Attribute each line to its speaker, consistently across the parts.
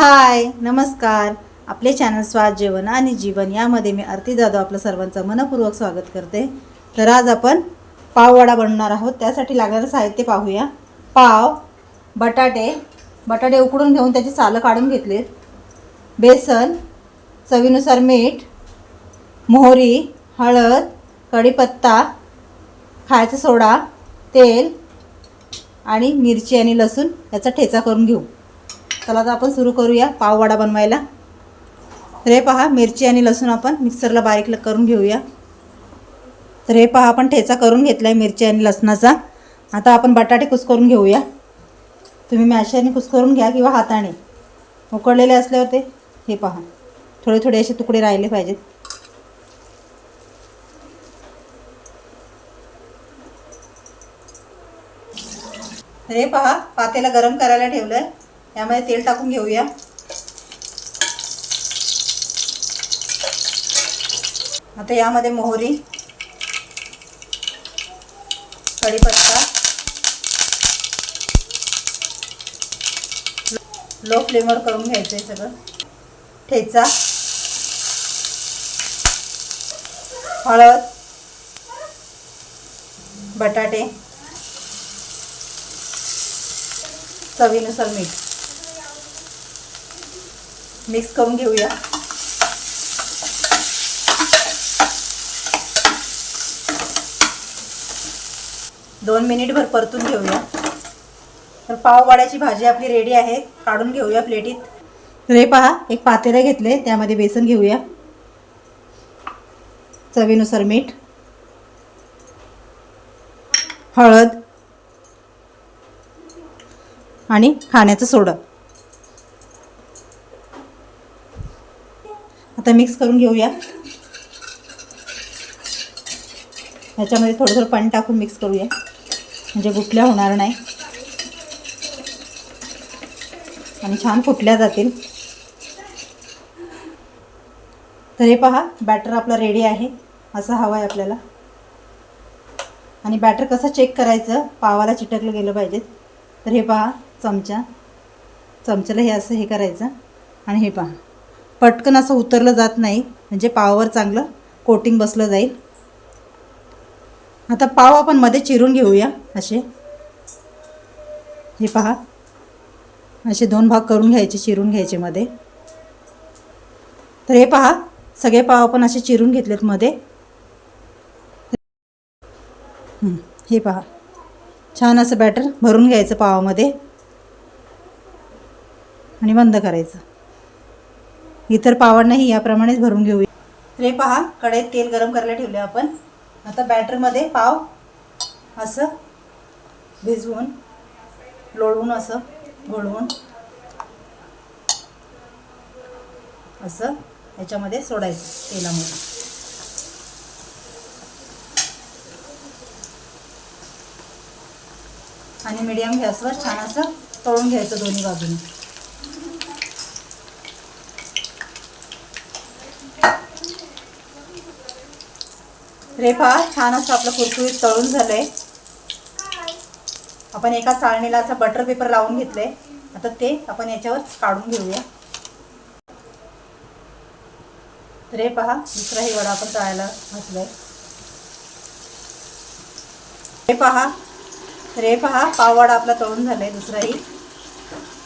Speaker 1: हाय नमस्कार. आपले चॅनल स्वाद जेवण आणि जीवन यामध्ये मी आरती जाधव आपलं सर्वांचं मनपूर्वक स्वागत करते. तर आज आपण पाववडा बनवणार आहोत. त्यासाठी लागणारं साहित्य पाहूया. पाव बटाटे बटाटे उकडून घेऊन त्याची सालं काढून घेतलीत. बेसन चवीनुसार मीठ मोहरी हळद कढीपत्ता खायचा सोडा तेल आणि मिरची आणि लसूण याचा ठेचा करून घेऊ. चला तर आपण सुरू करूया पाववडा बनवायला. तर हे पहा मिरची आणि लसूण आपण मिक्सरला बारीक करून घेऊया. तर हे पहा आपण ठेचा करून घेतला आहे मिरची आणि लसणाचा. आता आपण बटाटे कुस्करून घेऊया. तुम्ही मॅशाने कुस्करून घ्या किंवा हाताने. उकडलेले असल्यावर ते हे पहा. थोडे थोडे असे तुकडे राहिले पाहिजेत. रे हे पहा पातेला गरम करायला ठेवलं आहे यामध्ये तेल टाकून घेऊया. आता यामध्ये मोहरी कढीपत्ता लो फ्लेमवर करून घ्यायचं आहे सगळं. ठेचा हळद बटाटे चवीनुसार मीठ. मिक्स करून घेऊया. दोन मिनिटभर परतून घेऊया. तर पाववाड्याची भाजी आपली रेडी आहे. काढून घेऊया प्लेटीत. तर हे पहा एक पातेलं घेतले त्यामध्ये बेसन घेऊया. चवीनुसार मीठ. हळद. आणि खाण्याचं सोडं. आता मिक्स करून घेऊया. ह्याच्यामध्ये थोडं थोडं पाणी टाकून मिक्स करूया. म्हणजे गुटल्या होणार नाही. आणि छान फुटल्या जातील. तर हे पहा बॅटर आपला रेडी आहे. असं हवं आहे आपल्याला. आणि बॅटर कसं चेक करायचं? पावाला चिटकलं गेलं पाहिजे तर हे पहा चमचा. चमच्याला हे असं हे करायचं. आणि हे पहा. पटकन असं उतरलं जात नाही. म्हणजे पावावर चांगलं कोटिंग बसलं जाईल. आता पाव आपण मध्ये चिरून घेऊया असे. हे पहा. असे दोन भाग करून घ्यायचे चिरून घ्यायचे मध्ये. तर हे पहा. सगळे पाव आपण असे चिरून घेतलेत मध्ये. हे पहा. छान असं बॅटर भरून घ्यायचं पावामध्ये. आणि बंद करायचं. इतर पावांनाही याप्रमाणेच भरून घेऊया रे पहा कढईत तेल गरम करायला ठेवले आपण. आता बॅटरमध्ये पाव असं भिजवून लोळवून असं घोळवून असं याच्यामध्ये सोडायचं तेलामध्ये. आणि मीडियम गॅसवर छान असं तळून घ्यायचं दोन्ही बाजूने. रे पहा छान असं आपलं कुरकुरीत तळून झालंय. आपण एका चाळणीला असं बटर पेपर लावून घेतलंय. आता ते आपण याच्यावर काढून घेऊया. तर हे पहा दुसराही वडा आपण तळायला घातलाय. हे पहा तर हे पहा पाववडा आपला तळून झालाय दुसराही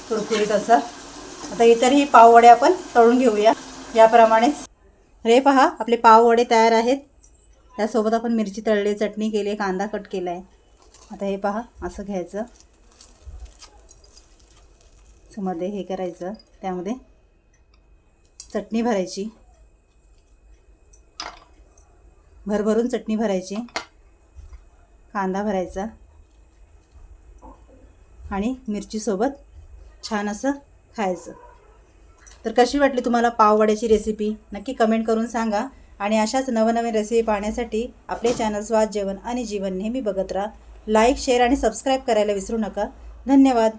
Speaker 1: कुरकुरीत असा. आता इतरही पाववडे आपण तळून घेऊया. याप्रमाणेच. रे पहा आपले पाववडे तयार आहेत. त्यासोबत आपण मिरची तळली चटणी केली आहे कांदा कट केला आहे आता हे पहा असं घ्यायचं. मध्ये हे करायचं. त्यामध्ये चटणी भरायची. भरभरून चटणी भरायची. कांदा भरायचा. आणि मिरचीसोबत छान असं खायचं. तर कशी वाटली तुम्हाला पाववड्याची रेसिपी नक्की कमेंट करून सांगा. आणि अशाच नवनवीन रेसिपी पाहण्यासाठी आपले चॅनल स्वाद जेवण आणि जीवन नेहमी बघत राहा. लाईक शेअर आणि सबस्क्राईब करायला विसरू नका. धन्यवाद.